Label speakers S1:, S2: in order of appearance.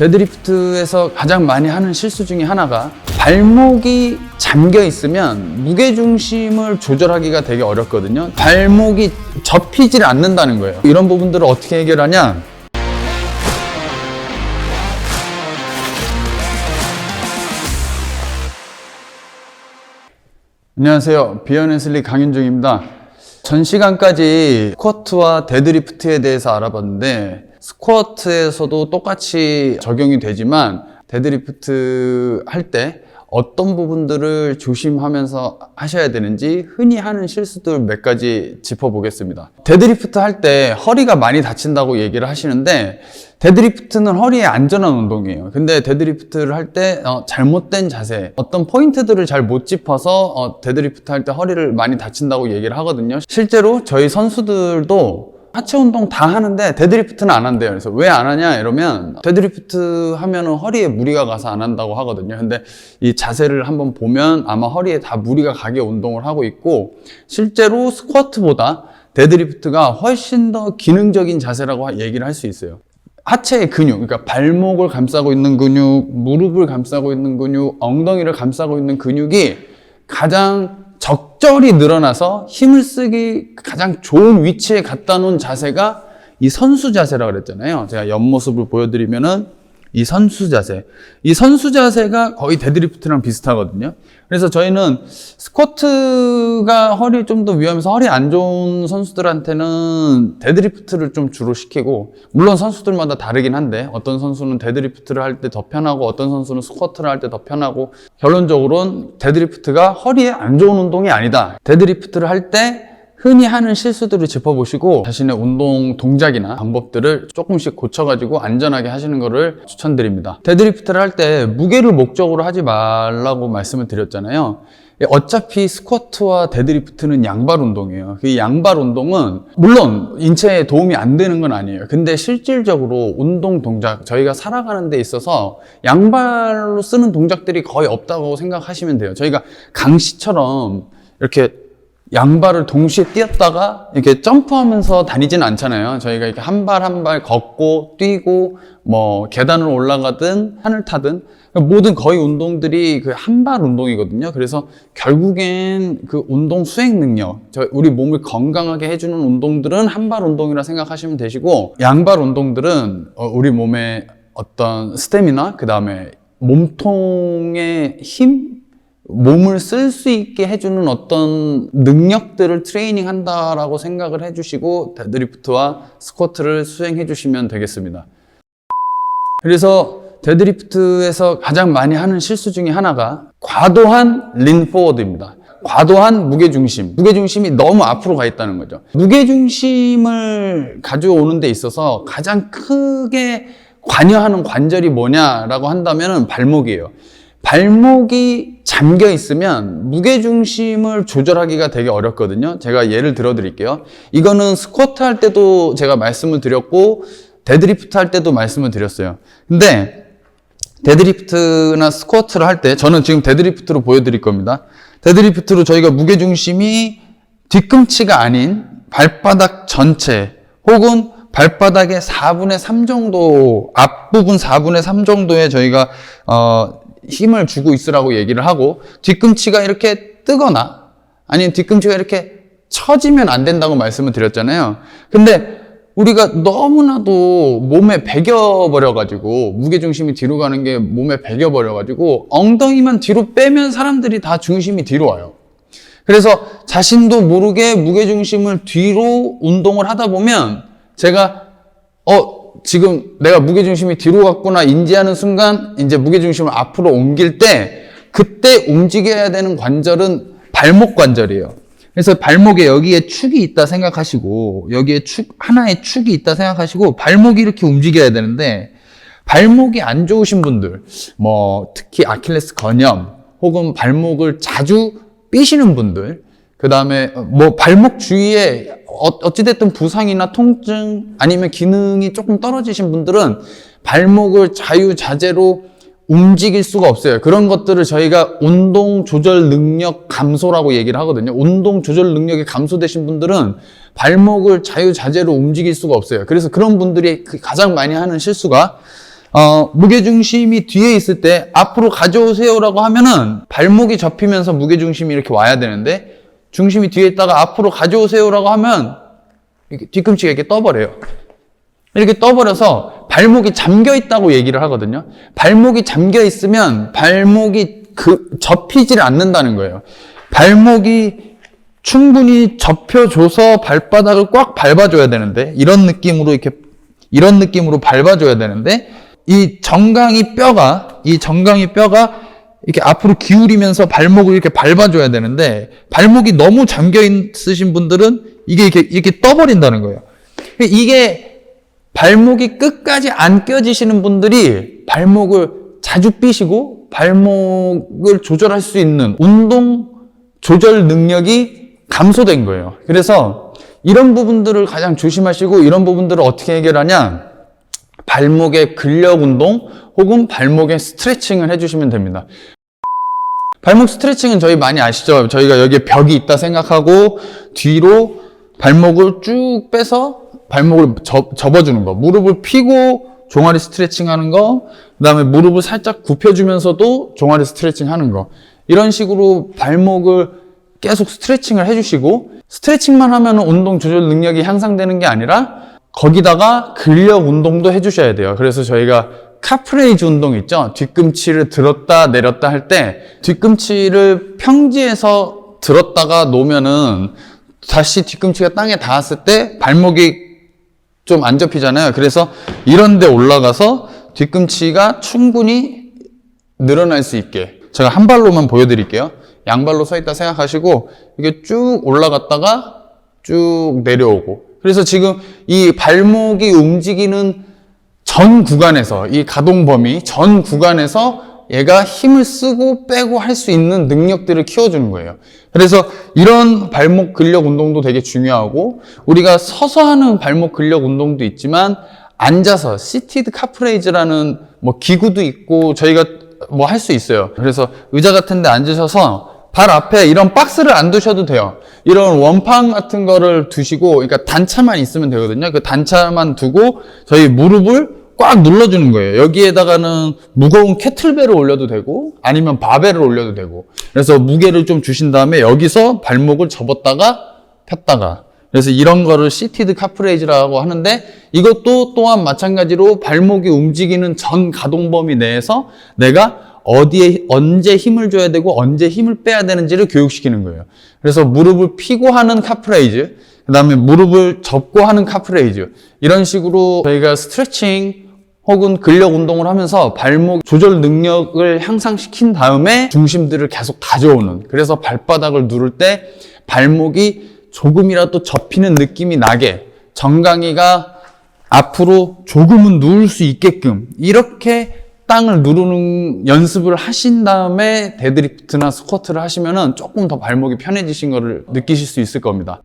S1: 데드리프트에서 가장 많이 하는 실수 중에 하나가 발목이 잠겨 있으면 무게 중심을 조절하기가 되게 어렵거든요. 발목이 접히질 않는다는 거예요. 이런 부분들을 어떻게 해결하냐? 안녕하세요. 비어앤슬리 강윤중입니다. 전 시간까지 스쿼트와 데드리프트에 대해서 알아봤는데 스쿼트에서도 똑같이 적용이 되지만 데드리프트 할 때 어떤 부분들을 조심하면서 하셔야 되는지 흔히 하는 실수들 몇 가지 짚어보겠습니다. 데드리프트 할 때 허리가 많이 다친다고 얘기를 하시는데 데드리프트는 허리에 안전한 운동이에요. 근데 데드리프트를 할때 어, 잘못된 자세, 어떤 포인트들을 잘 못 짚어서 어, 데드리프트 할 때 허리를 많이 다친다고 얘기를 하거든요. 실제로 저희 선수들도 하체 운동 다 하는데 데드리프트는 안 한대요. 그래서 왜 안 하냐 이러면 데드리프트 하면은 허리에 무리가 가서 안 한다고 하거든요. 근데 이 자세를 한번 보면 아마 허리에 다 무리가 가게 운동을 하고 있고 실제로 스쿼트보다 데드리프트가 훨씬 더 기능적인 자세라고 얘기를 할 수 있어요. 하체의 근육, 그러니까 발목을 감싸고 있는 근육, 무릎을 감싸고 있는 근육, 엉덩이를 감싸고 있는 근육이 가장 적절히 늘어나서 힘을 쓰기 가장 좋은 위치에 갖다 놓은 자세가 이 선수 자세라고 그랬잖아요. 제가 옆모습을 보여드리면은 이 선수 자세. 이 선수 자세가 거의 데드리프트랑 비슷하거든요. 그래서 저희는 스쿼트가 허리 좀 더 위험해서 허리 안 좋은 선수들한테는 데드리프트를 좀 주로 시키고, 물론 선수들마다 다르긴 한데, 어떤 선수는 데드리프트를 할 때 더 편하고, 어떤 선수는 스쿼트를 할 때 더 편하고, 결론적으로는 데드리프트가 허리에 안 좋은 운동이 아니다. 데드리프트를 할 때 흔히 하는 실수들을 짚어보시고 자신의 운동 동작이나 방법들을 조금씩 고쳐가지고 안전하게 하시는 것을 추천드립니다. 데드리프트를 할 때 무게를 목적으로 하지 말라고 말씀을 드렸잖아요. 어차피 스쿼트와 데드리프트는 양발 운동이에요. 그 양발 운동은 물론 인체에 도움이 안 되는 건 아니에요. 근데 실질적으로 운동 동작, 저희가 살아가는 데 있어서 양발로 쓰는 동작들이 거의 없다고 생각하시면 돼요. 저희가 강시처럼 이렇게 양발을 동시에 뛰었다가 이렇게 점프하면서 다니지는 않잖아요. 저희가 이렇게 한 발 한 발 걷고 뛰고 뭐 계단을 올라가든 산을 타든 모든 거의 운동들이 그 한 발 운동이거든요. 그래서 결국엔 그 운동 수행 능력, 저 우리 몸을 건강하게 해주는 운동들은 한 발 운동이라 생각하시면 되시고 양발 운동들은 어, 우리 몸의 어떤 스태미나 그 다음에 몸통의 힘 몸을 쓸 수 있게 해주는 어떤 능력들을 트레이닝 한다라고 생각을 해주시고 데드리프트와 스쿼트를 수행해 주시면 되겠습니다. 그래서 데드리프트에서 가장 많이 하는 실수 중에 하나가 과도한 린 포워드입니다. 과도한 무게중심. 무게중심이 너무 앞으로 가 있다는 거죠. 무게중심을 가져오는 데 있어서 가장 크게 관여하는 관절이 뭐냐라고 한다면 발목이에요. 발목이 잠겨 있으면 무게중심을 조절하기가 되게 어렵거든요. 제가 예를 들어 드릴게요. 이거는 스쿼트 할 때도 제가 말씀을 드렸고, 데드리프트 할 때도 말씀을 드렸어요. 근데, 데드리프트나 스쿼트를 할 때, 저는 지금 데드리프트로 보여드릴 겁니다. 데드리프트로 저희가 무게중심이 뒤꿈치가 아닌 발바닥 전체, 혹은 발바닥의 4분의 3 정도, 앞부분 4분의 3 정도에 저희가, 어, 힘을 주고 있으라고 얘기를 하고 뒤꿈치가 이렇게 뜨거나 아니면 뒤꿈치가 이렇게 처지면 안 된다고 말씀을 드렸잖아요. 근데 우리가 너무나도 몸에 배겨버려가지고 무게중심이 뒤로 가는 게 몸에 배겨버려가지고 엉덩이만 뒤로 빼면 사람들이 다 중심이 뒤로 와요. 그래서 자신도 모르게 무게중심을 뒤로 운동을 하다 보면 제가 어 지금 내가 무게중심이 뒤로 갔구나 인지하는 순간 이제 무게중심을 앞으로 옮길 때 그때 움직여야 되는 관절은 발목 관절이에요. 그래서 발목에 여기에 축이 있다 생각하시고 여기에 축 하나의 축이 있다 생각하시고 발목이 이렇게 움직여야 되는데 발목이 안 좋으신 분들 뭐 특히 아킬레스 건염 혹은 발목을 자주 삐시는 분들 그 다음에 뭐 발목 주위에 어, 어찌됐든 부상이나 통증 아니면 기능이 조금 떨어지신 분들은 발목을 자유자재로 움직일 수가 없어요. 그런 것들을 저희가 운동 조절 능력 감소라고 얘기를 하거든요. 운동 조절 능력이 감소되신 분들은 발목을 자유자재로 움직일 수가 없어요. 그래서 그런 분들이 그 가장 많이 하는 실수가 어, 무게중심이 뒤에 있을 때 앞으로 가져오세요라고 하면은 발목이 접히면서 무게중심이 이렇게 와야 되는데 중심이 뒤에 있다가 앞으로 가져오세요라고 하면 이렇게 뒤꿈치가 이렇게 떠버려요. 이렇게 떠버려서 발목이 잠겨 있다고 얘기를 하거든요. 발목이 잠겨 있으면 발목이 그 접히질 않는다는 거예요. 발목이 충분히 접혀줘서 발바닥을 꽉 밟아줘야 되는데 이런 느낌으로 이렇게 이런 느낌으로 밟아줘야 되는데 이 정강이 뼈가 이 정강이 뼈가 이렇게 앞으로 기울이면서 발목을 이렇게 밟아줘야 되는데 발목이 너무 잠겨 있으신 분들은 이게 이렇게 이렇게 떠버린다는 거예요. 이게 발목이 끝까지 안 껴지시는 분들이 발목을 자주 삐시고 발목을 조절할 수 있는 운동 조절 능력이 감소된 거예요. 그래서 이런 부분들을 가장 조심하시고 이런 부분들을 어떻게 해결하냐? 발목의 근력 운동 혹은 발목의 스트레칭을 해주시면 됩니다. 발목 스트레칭은 저희 많이 아시죠? 저희가 여기에 벽이 있다 생각하고 뒤로 발목을 쭉 빼서 발목을 접, 접어주는 거. 무릎을 펴고 종아리 스트레칭 하는 거. 그 다음에 무릎을 살짝 굽혀주면서도 종아리 스트레칭 하는 거. 이런 식으로 발목을 계속 스트레칭을 해주시고 스트레칭만 하면 운동 조절 능력이 향상되는 게 아니라 거기다가 근력 운동도 해주셔야 돼요. 그래서 저희가 카프레이즈 운동 있죠? 뒤꿈치를 들었다 내렸다 할 때 뒤꿈치를 평지에서 들었다가 놓으면은 다시 뒤꿈치가 땅에 닿았을 때 발목이 좀 안 접히잖아요. 그래서 이런 데 올라가서 뒤꿈치가 충분히 늘어날 수 있게 제가 한 발로만 보여드릴게요. 양발로 서 있다 생각하시고 이게 쭉 올라갔다가 쭉 내려오고 그래서 지금 이 발목이 움직이는 전 구간에서 이 가동 범위 전 구간에서 얘가 힘을 쓰고 빼고 할 수 있는 능력들을 키워주는 거예요. 그래서 이런 발목 근력 운동도 되게 중요하고 우리가 서서 하는 발목 근력 운동도 있지만 앉아서 시티드 카프레이즈라는 뭐 기구도 있고 저희가 뭐 할 수 있어요. 그래서 의자 같은 데 앉으셔서 발 앞에 이런 박스를 안 두셔도 돼요. 이런 원판 같은 거를 두시고, 그러니까 단차만 있으면 되거든요. 그 단차만 두고 저희 무릎을 꽉 눌러주는 거예요. 여기에다가는 무거운 캐틀벨을 올려도 되고, 아니면 바벨을 올려도 되고. 그래서 무게를 좀 주신 다음에 여기서 발목을 접었다가 폈다가. 그래서 이런 거를 시티드 카프레이즈라고 하는데 이것도 또한 마찬가지로 발목이 움직이는 전 가동 범위 내에서 내가 어디에 언제 힘을 줘야 되고 언제 힘을 빼야 되는지를 교육시키는 거예요. 그래서 무릎을 피고 하는 카프레이즈, 그다음에 무릎을 접고 하는 카프레이즈 이런 식으로 저희가 스트레칭 혹은 근력 운동을 하면서 발목 조절 능력을 향상시킨 다음에 중심들을 계속 가져오는 그래서 발바닥을 누를 때 발목이 조금이라도 접히는 느낌이 나게 정강이가 앞으로 조금은 누울 수 있게끔 이렇게 땅을 누르는 연습을 하신 다음에 데드리프트나 스쿼트를 하시면은 조금 더 발목이 편해지신 거를 느끼실 수 있을 겁니다.